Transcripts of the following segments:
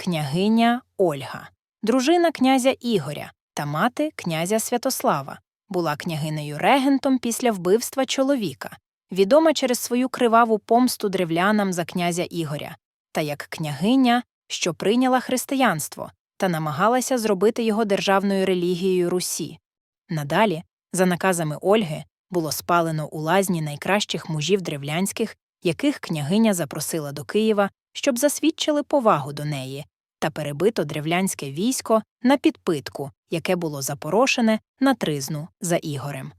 княгиня Ольга, дружина князя Ігоря та мати князя Святослава, була княгинею регентом після вбивства чоловіка, відома через свою криваву помсту древлянам за князя Ігоря, та як княгиня, що прийняла християнство та намагалася зробити його державною релігією Русі. Надалі, за наказами Ольги, було спалено у лазні найкращих мужів древлянських, яких княгиня запросила до Києва, щоб засвідчили повагу до неї, та перебито древлянське військо на підпитку, яке було запорошене на тризну за Ігорем.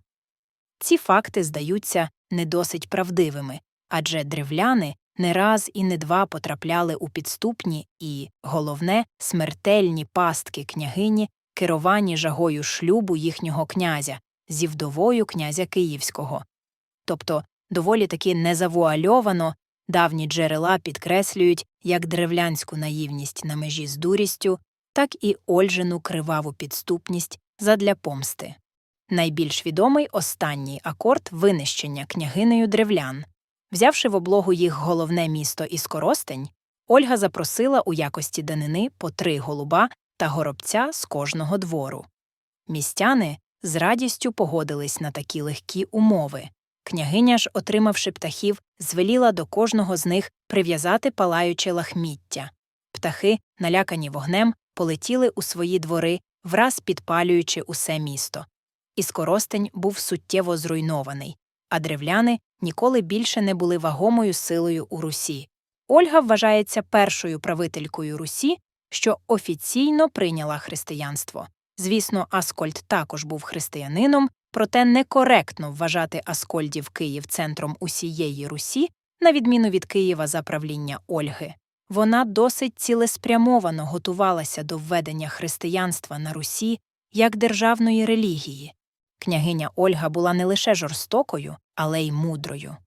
Ці факти здаються не досить правдивими, адже древляни не раз і не два потрапляли у підступні і, головне, смертельні пастки княгині, керовані жагою шлюбу їхнього князя зі вдовою князя Київського. Тобто, доволі таки незавуальовано давні джерела підкреслюють як древлянську наївність на межі з дурістю, так і Ольжину криваву підступність задля помсти. Найбільш відомий останній акорд винищення княгинею древлян. Взявши в облогу їх головне місто Іскоростень, Ольга запросила у якості данини по три голуба та горобця з кожного двору. Містяни з радістю погодились на такі легкі умови. Княгиня ж, отримавши птахів, звеліла до кожного з них прив'язати палаюче лахміття. Птахи, налякані вогнем, полетіли у свої двори, враз підпалюючи усе місто. Іскоростень був суттєво зруйнований, а древляни ніколи більше не були вагомою силою у Русі. Ольга вважається першою правителькою Русі, що офіційно прийняла християнство. Звісно, Аскольд також був християнином, проте некоректно вважати Аскольдів Київ центром усієї Русі, на відміну від Києва за правління Ольги. Вона досить цілеспрямовано готувалася до введення християнства на Русі як державної релігії. Княгиня Ольга була не лише жорстокою, але й мудрою.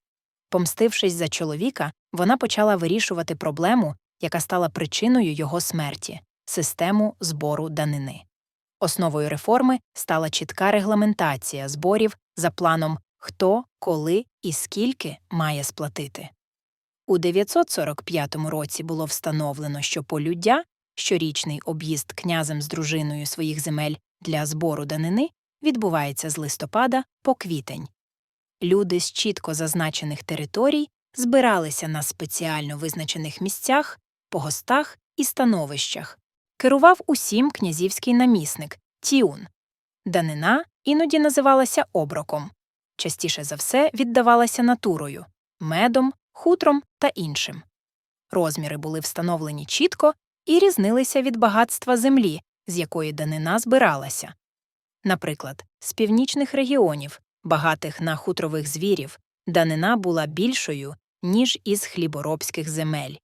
Помстившись за чоловіка, вона почала вирішувати проблему, яка стала причиною його смерті систему збору данини. Основою реформи стала чітка регламентація зборів за планом хто, коли і скільки має сплатити. У 945 році було встановлено, що полюддя, щорічний об'їзд князем з дружиною своїх земель для збору данини, відбувається з листопада по квітень. Люди з чітко зазначених територій збиралися на спеціально визначених місцях, погостах і становищах. Керував усім князівський намісник Тіун. Данина іноді називалася оброком, частіше за все віддавалася натурою, медом, хутром та іншим. Розміри були встановлені чітко і різнилися від багатства землі, з якої данина збиралася. Наприклад, з північних регіонів, багатих на хутрових звірів, данина була більшою, ніж із хліборобських земель.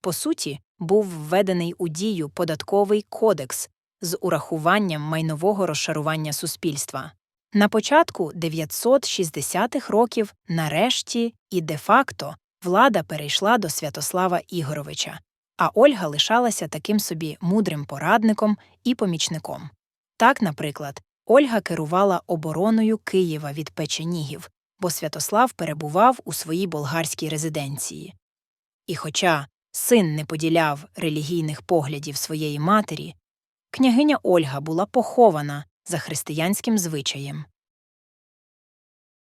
По суті, був введений у дію податковий кодекс з урахуванням майнового розшарування суспільства. На початку 960-х років, нарешті і де-факто, влада перейшла до Святослава Ігоровича, а Ольга лишалася таким собі мудрим порадником і помічником. Так, наприклад, Ольга керувала обороною Києва від печенігів, бо Святослав перебував у своїй болгарській резиденції. І хоча син не поділяв релігійних поглядів своєї матері, княгиня Ольга була похована за християнським звичаєм.